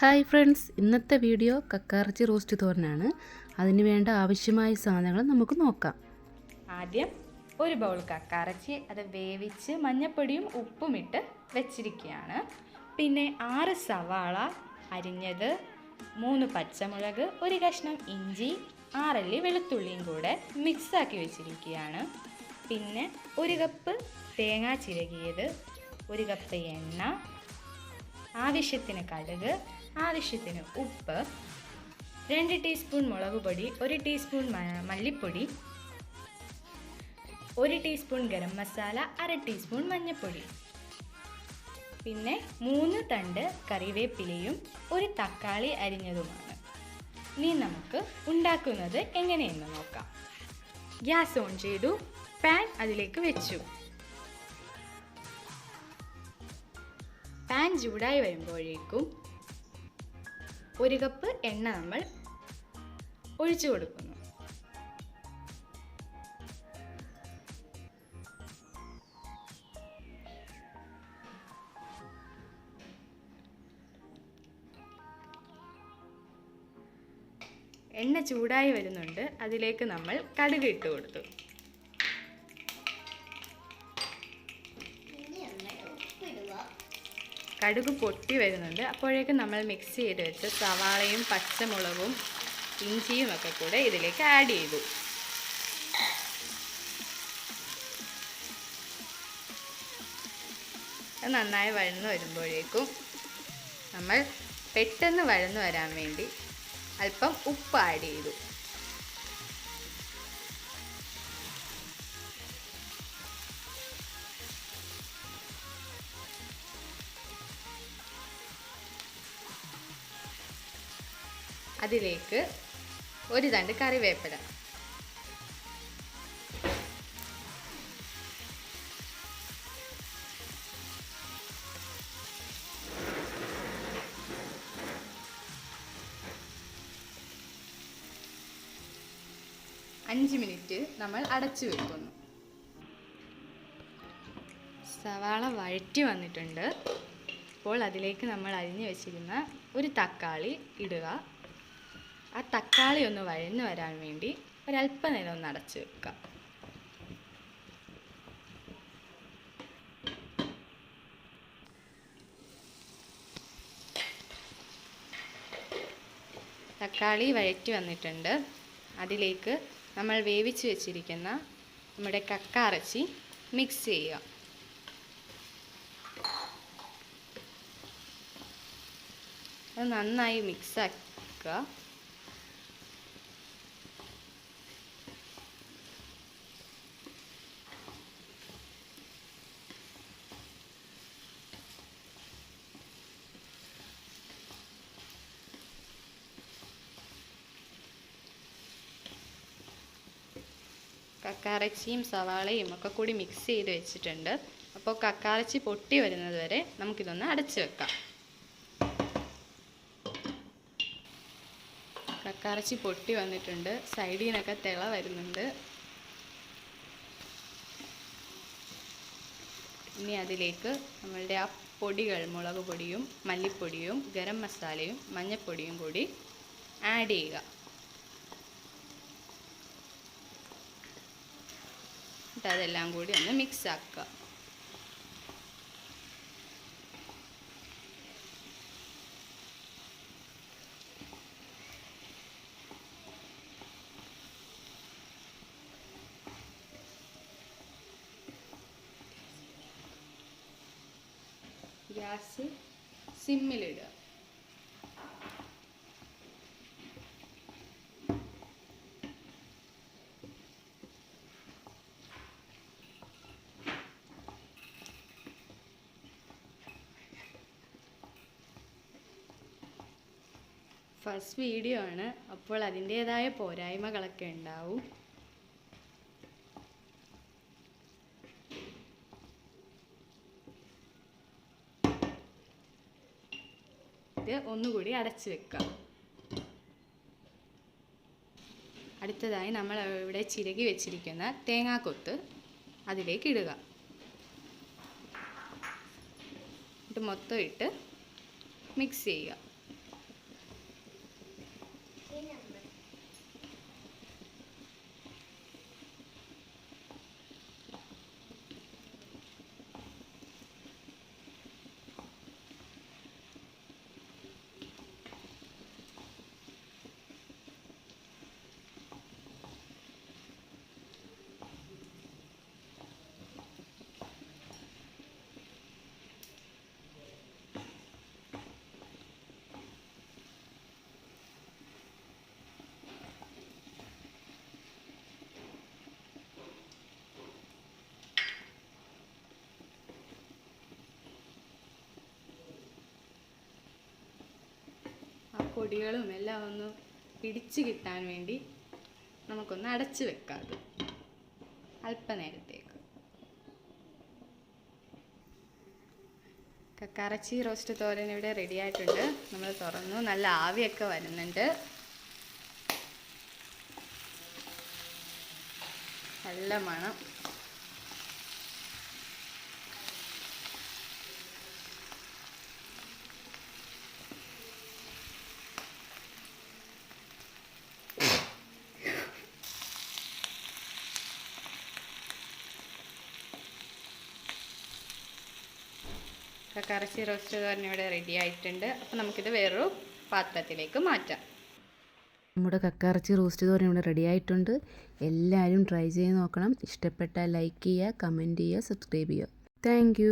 Hi friends ഇന്നത്തെ video കക്കാറച്ചി roast തോരനാണ്. അതിന് വേണ്ട ആവശ്യമായ സാധനങ്ങൾ നമുക്ക് നോക്കാം. ആദ്യം ഒരു ബൗൾ കക്കാറച്ചി അത് വേവിച്ച് മഞ്ഞപ്പൊടിയും ഉപ്പും ഇട്ട് വെച്ചിരിക്കുകയാണ്. പിന്നെ ആറ് സവാള അരിഞ്ഞത് മൂന്ന് പച്ചമുളക് ഒരു കഷ്ണം ഇഞ്ചി ആറല്ലി വെളുത്തുള്ളിയും കൂടെ മിക്സാക്കി വെച്ചിരിക്കുകയാണ്. പിന്നെ ഒരു കപ്പ് തേങ്ങ ചിരകിയത് ഒരു കപ്പ് എണ്ണ ആവശ്യത്തിന് കടുക് ആവശ്യത്തിന് ഉപ്പ് രണ്ട് ടീസ്പൂൺ മുളക് പൊടി ഒരു ടീസ്പൂൺ മല്ലിപ്പൊടി ഒരു ടീസ്പൂൺ ഗരം മസാല അര ടീസ്പൂൺ മഞ്ഞൾപ്പൊടി പിന്നെ മൂന്ന് തണ്ട് കറിവേപ്പിലയും ഒരു തക്കാളി അരിഞ്ഞതുമാണ്. ഇനി നമുക്ക് ഉണ്ടാക്കുന്നത് എങ്ങനെയെന്ന് നോക്കാം. ഗ്യാസ് ഓൺ ചെയ്തു പാൻ അതിലേക്ക് വെച്ചു. പാൻ ചൂടായി വരുമ്പോഴേക്കും ഒരു കപ്പ് എണ്ണ നമ്മൾ ഒഴിച്ചു കൊടുക്കുന്നു. എണ്ണ ചൂടായി വരുന്നുണ്ട്. അതിലേക്ക് നമ്മൾ കടുക് ഇട്ട് കൊടുത്തു. കടുക് പൊട്ടി വരുന്നുണ്ട്. അപ്പോഴേക്കും നമ്മൾ മിക്സ് ചെയ്ത് വെച്ച് സവാളയും പച്ചമുളകും ഇഞ്ചിയും ഒക്കെ കൂടെ ഇതിലേക്ക് ആഡ് ചെയ്തു. നന്നായി വഴന്നു വരുമ്പോഴേക്കും നമ്മൾ പെട്ടെന്ന് വഴന്നു വരാൻ വേണ്ടി അല്പം ഉപ്പ് ആഡ് ചെയ്തു. അതിലേക്ക് ഒരു തണ്ട് കറിവേപ്പില. അഞ്ച് മിനിറ്റ് നമ്മൾ അടച്ചു വെക്കുന്നു. സവാള വഴറ്റി വന്നിട്ടുണ്ട്. അപ്പോൾ അതിലേക്ക് നമ്മൾ അരിഞ്ഞു വെച്ചിരുന്ന ഒരു തക്കാളി ഇടുക. ആ തക്കാളി ഒന്ന് വഴന്നു വരാൻ വേണ്ടി ഒരല്പനേരം ഒന്ന് അടച്ച് വെക്കുക. തക്കാളി വഴറ്റി വന്നിട്ടുണ്ട്. അതിലേക്ക് നമ്മൾ വേവിച്ച് വെച്ചിരിക്കുന്ന നമ്മുടെ കക്കാറച്ചി മിക്സ് ചെയ്യുക. അത് നന്നായി മിക്സ് കക്കാറച്ചിയും സവാളയും ഒക്കെ കൂടി മിക്സ് ചെയ്ത് വെച്ചിട്ടുണ്ട്. അപ്പോൾ കക്കാറച്ചി പൊട്ടി വരുന്നത് വരെ നമുക്കിതൊന്ന് അടച്ചു വെക്കാം. കക്കാറച്ചി പൊട്ടി വന്നിട്ടുണ്ട്. സൈഡിൽ നിന്നൊക്കെ തിള വരുന്നുണ്ട്. ഇനി അതിലേക്ക് നമ്മളുടെ ആ പൊടികൾ മുളക് പൊടിയും മല്ലിപ്പൊടിയും ഗരം മസാലയും മഞ്ഞൾപ്പൊടിയും കൂടി ആഡ് ചെയ്യുക. എന്നിട്ട് അതെല്ലാം കൂടി ഒന്ന് മിക്സ് ആക്കുക. ഗ്യാസ് സിമ്മിലിടുക. ഫസ്റ്റ് വീഡിയോ ആണ്. അപ്പോൾ അതിന്റേതായ പോരായ്മകളൊക്കെ ഉണ്ടാവും. ഇത് ഒന്നുകൂടി അടച്ചു വെക്കാം. അടുത്തതായി നമ്മൾ ഇവിടെ ചിരകി വെച്ചിരിക്കുന്ന തേങ്ങാക്കൊത്ത് അതിലേക്ക് ഇടുക. ഇത് മൊത്തം ഇട്ട് മിക്സ് ചെയ്യുക. പൊടികളും എല്ലാം ഒന്ന് പിടിച്ച് കിട്ടാൻ വേണ്ടി നമുക്കൊന്ന് അടച്ചു വെക്കാം അത്. അല്പനേരത്തേക്ക്. കക്കാറച്ചി റോസ്റ്റ് തോരൻ ഇവിടെ റെഡി ആയിട്ടുണ്ട്. നമ്മൾ തുറന്നു. നല്ല ആവിയൊക്കെ വരുന്നുണ്ട്. നല്ല മണം. കക്കറച്ചി റോസ്റ്റ് ഇവിടെ റെഡി ആയിട്ടുണ്ട്. അപ്പോൾ നമുക്കിത് വേറൊരു പാത്രത്തിലേക്ക് മാറ്റാം. നമ്മുടെ കക്കാറച്ചി റോസ്റ്റ് തോരൻ ഇവിടെ റെഡി ആയിട്ടുണ്ട്. എല്ലാവരും ട്രൈ ചെയ്ത് നോക്കണം. ഇഷ്ടപ്പെട്ടാൽ ലൈക്ക് ചെയ്യുക കമന്റ് ചെയ്യുക സബ്സ്ക്രൈബ് ചെയ്യുക. താങ്ക്